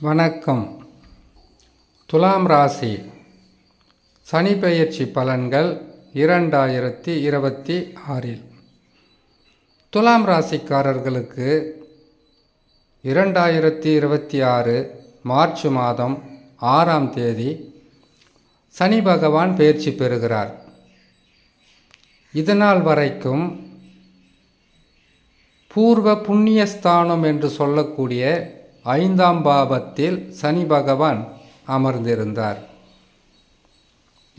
வணக்கம். துலாம் ராசி. சனி பெயர்ச்சி பலன்கள் இரண்டாயிரத்தி இருபத்தி ஆறில். துலாம் ராசிக்காரர்களுக்கு இரண்டாயிரத்தி இருபத்தி ஆறு மார்ச் மாதம் ஆறாம் தேதி சனி பகவான் பயிற்சி பெறுகிறார். இதனால் வரைக்கும் பூர்வ புண்ணியஸ்தானம் என்று சொல்லக்கூடிய ஐந்தாம் பாவத்தில் சனி பகவான் அமர்ந்திருந்தார்.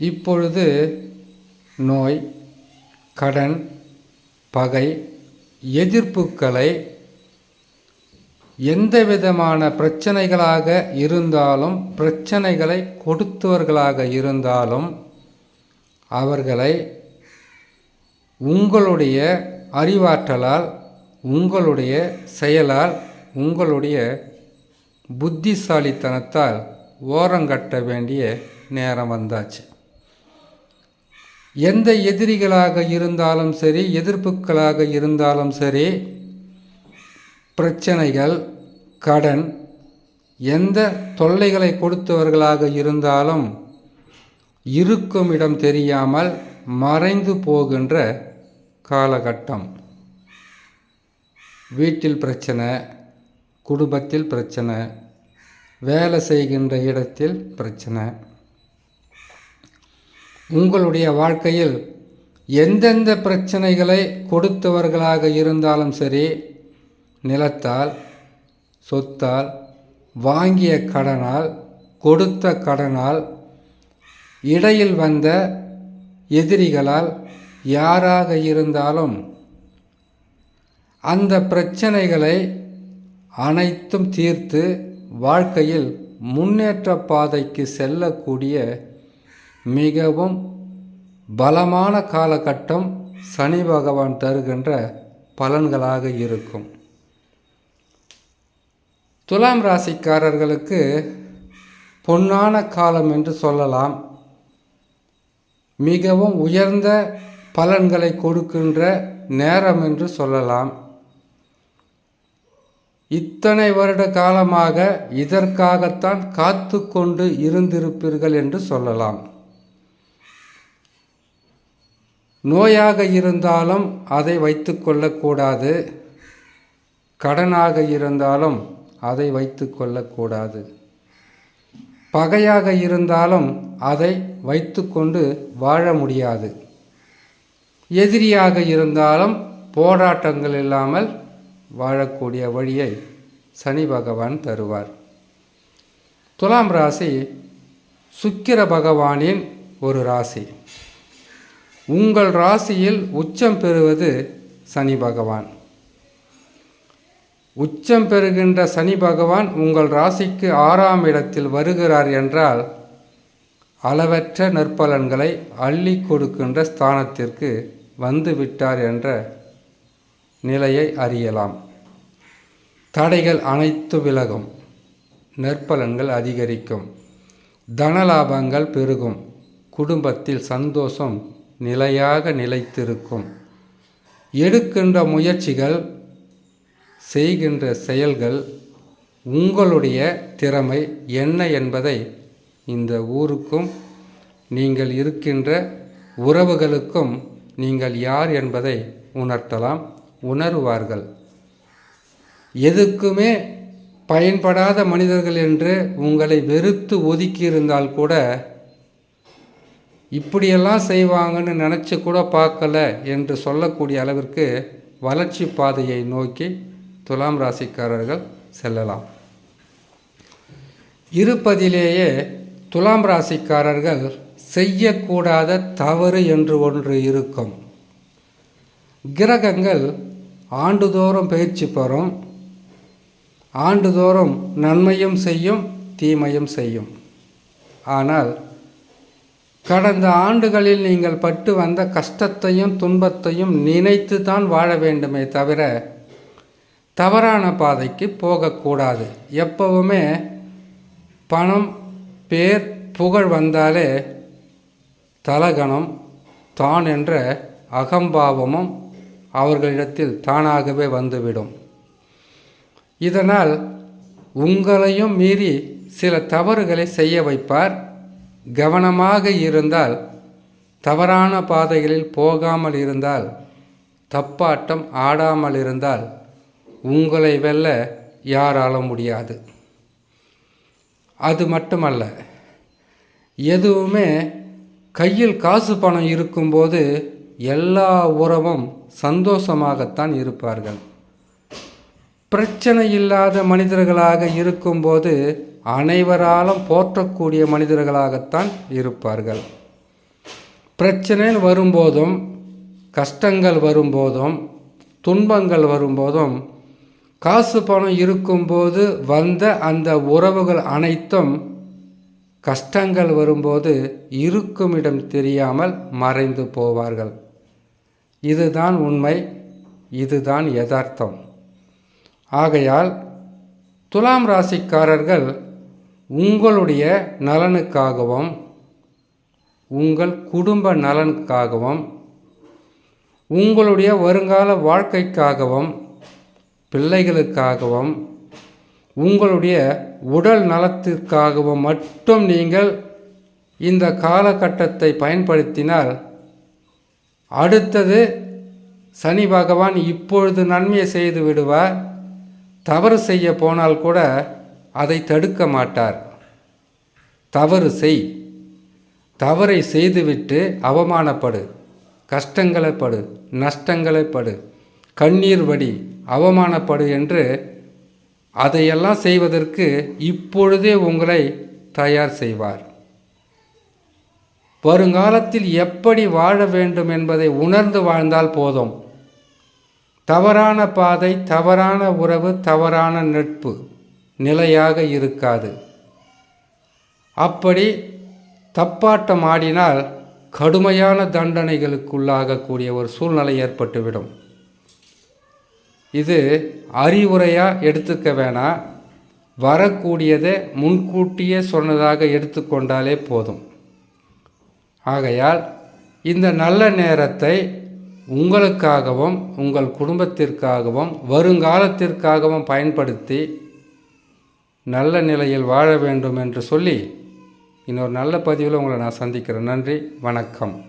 இப்பொழுது நோய் கடன் பகை எதிர்ப்புகளை எந்த விதமான பிரச்சனைகளாக இருந்தாலும் பிரச்சனைகளை கொடுத்தவர்களாக இருந்தாலும் அவர்களை உங்களுடைய அறிவாற்றலால் உங்களுடைய செயலால் உங்களுடைய புத்திசாலித்தனத்தால் ஓரங்கட்ட வேண்டிய நேரம் வந்தாச்சு. எந்த எதிரிகளாக இருந்தாலும் சரி எதிர்ப்புகளாக இருந்தாலும் சரி பிரச்சனைகள் கடன் எந்த தொல்லைகளை கொடுத்தவர்களாக இருந்தாலும் இருக்கும் இடம் தெரியாமல் மறைந்து போகின்ற காலகட்டம். வீட்டில் பிரச்சனை குடும்பத்தில் பிரச்சனை வேலை செய்கின்ற இடத்தில் பிரச்சனை. உங்களுடைய வாழ்க்கையில் எந்தெந்த பிரச்சனைகளை கொடுத்தவர்களாக இருந்தாலும் சரி நிலத்தால் சொத்தால் வாங்கிய கடனால் கொடுத்த கடனால் இடையில் வந்த எதிரிகளால் யாராக இருந்தாலும் அந்த பிரச்சனைகளை அனைத்தும் தீர்த்து வாழ்க்கையில் முன்னேற்ற பாதைக்கு செல்லக்கூடிய மிகவும் பலமான காலகட்டம் சனி பகவான் தருகின்ற பலன்களாக இருக்கும். துலாம் ராசிக்காரர்களுக்கு பொன்னான காலம் என்று சொல்லலாம். மிகவும் உயர்ந்த பலன்களை கொடுக்கின்ற நேரம் என்று சொல்லலாம். இத்தனை வருட காலமாக இதற்காகத்தான் காத்து கொண்டு இருந்திருப்பீர்கள் என்று சொல்லலாம். நோயாக இருந்தாலும் அதை வைத்து கொள்ளக்கூடாது. கடனாக இருந்தாலும் அதை வைத்து கொள்ளக்கூடாது. பகையாக இருந்தாலும் அதை வைத்துக்கொண்டு வாழ முடியாது. எதிரியாக இருந்தாலும் போராட்டங்கள் இல்லாமல் வாழக்கூடிய வழியை சனி பகவான் தருவார். துலாம் ராசி சுக்கிர பகவானின் ஒரு ராசி. உங்கள் ராசியில் உச்சம் பெறுவது சனி பகவான். உச்சம் பெறுகின்ற சனி பகவான் உங்கள் ராசிக்கு ஆறாம் இடத்தில் வருகிறார் என்றால் அளவற்ற நற்பலன்களை அள்ளி கொடுக்கின்ற ஸ்தானத்திற்கு வந்துவிட்டார் என்ற நிலையை அறியலாம். தடைகள் அனைத்து விலகும். நற்பலன்கள் அதிகரிக்கும். தனலாபங்கள் பெருகும். குடும்பத்தில் சந்தோஷம் நிலையாக நிலைத்திருக்கும். எடுக்கின்ற முயற்சிகள் செய்கின்ற செயல்கள் உங்களுடைய திறமை என்ன என்பதை இந்த ஊருக்கும் நீங்கள் இருக்கின்ற உறவுகளுக்கும் நீங்கள் யார் என்பதை உணர்த்தலாம். உணர்வார்கள். எதுக்குமே பயன்படாத மனிதர்கள் என்று உங்களை வெறுத்து ஒதுக்கியிருந்தால் கூட இப்படியெல்லாம் செய்வாங்கன்னு நினச்சி கூட பார்க்கல என்று சொல்லக்கூடிய அளவிற்கு வளர்ச்சி பாதையை நோக்கி துலாம் ராசிக்காரர்கள் செல்லலாம். இருப்பதிலேயே துலாம் ராசிக்காரர்கள் செய்யக்கூடாத தவறு என்று ஒன்று இருக்கும். கிரகங்கள் ஆண்டுதோறும் பயிற்சி பெறும். ஆண்டுதோறும் நன்மையும் செய்யும் தீமையும் செய்யும். ஆனால் கடந்த ஆண்டுகளில் நீங்கள் பட்டு வந்த கஷ்டத்தையும் துன்பத்தையும் நினைத்து தான் வாழ வேண்டுமே தவிர தவறான பாதைக்கு போகக்கூடாது. எப்பவுமே பணம் பேர் புகழ் வந்தாலே தலகணம் தான் என்ற அகம்பாவமும் அவர்களிடத்தில் தானாகவே வந்துவிடும். இதனால் உங்களையும் மீறி சில தவறுகளை செய்ய வைப்பார். கவனமாக இருந்தால் தவறான பாதைகளில் போகாமல் இருந்தால் தப்பாட்டம் ஆடாமல் இருந்தால் உங்களை வெல்ல யாரால முடியாது. அது மட்டுமல்ல எதுவுமே கையில் காசு பணம் இருக்கும்போது எல்லா உறவும் சந்தோஷமாகத்தான் இருப்பார்கள். பிரச்சனை இல்லாத மனிதர்களாக இருக்கும்போது அனைவராலும் போற்றக்கூடிய மனிதர்களாகத்தான் இருப்பார்கள். பிரச்சனைன்னு வரும்போதும் கஷ்டங்கள் வரும்போதும் துன்பங்கள் வரும்போதும் காசு பணம் இருக்கும்போது வந்த அந்த உறவுகள் அனைத்தும் கஷ்டங்கள் வரும்போது இருக்கும் இடம் தெரியாமல் மறைந்து போவார்கள். இதுதான் உண்மை இதுதான் யதார்த்தம். ஆகையால் துலாம் ராசிக்காரர்கள் உங்களுடைய நலனுக்காகவும் உங்கள் குடும்ப நலனுக்காகவும் உங்களுடைய வருங்கால வாழ்க்கைக்காகவும் பிள்ளைகளுக்காகவும் உங்களுடைய உடல் நலத்திற்காகவும் மட்டும் நீங்கள் இந்த காலகட்டத்தை பயன்படுத்தினால் அடுத்தது சனி பகவான் இப்பொழுது நன்மையை செய்து விடுவார். தவறு செய்ய போனால் கூட அதை தடுக்க மாட்டார். தவறு செய். தவறை செய்துவிட்டு அவமானப்படு. கஷ்டங்களை படு. நஷ்டங்களை படு. கண்ணீர் வடி. அவமானப்படு என்று அதையெல்லாம் செய்வதற்கு இப்பொழுதே உங்களை தயார் செய்வார். வருங்காலத்தில் எப்படி வாழ வேண்டும் என்பதை உணர்ந்து வாழ்ந்தால் போதும். தவறான பாதை தவறான உறவு தவறான நட்பு நிலையாக இருக்காது. அப்படி தப்பாட்டம் ஆடினால் கடுமையான தண்டனைகளுக்குள்ளாகக்கூடிய ஒரு சூழ்நிலை ஏற்பட்டுவிடும். இது அறிவுரையாக எடுத்துக்க வேணாம். வரக்கூடியதை முன்கூட்டியே சொன்னதாக எடுத்துக்கொண்டாலே போதும். ஆகையால் இந்த நல்ல நேரத்தை உங்களுக்காகவும் உங்கள் குடும்பத்திற்காகவும் வருங்காலத்திற்காகவும் பயன்படுத்தி நல்ல நிலையில் வாழ வேண்டும் என்று சொல்லி இன்னொரு நல்ல பதிவில் உங்களை நான் சந்திக்கிறேன். நன்றி வணக்கம்.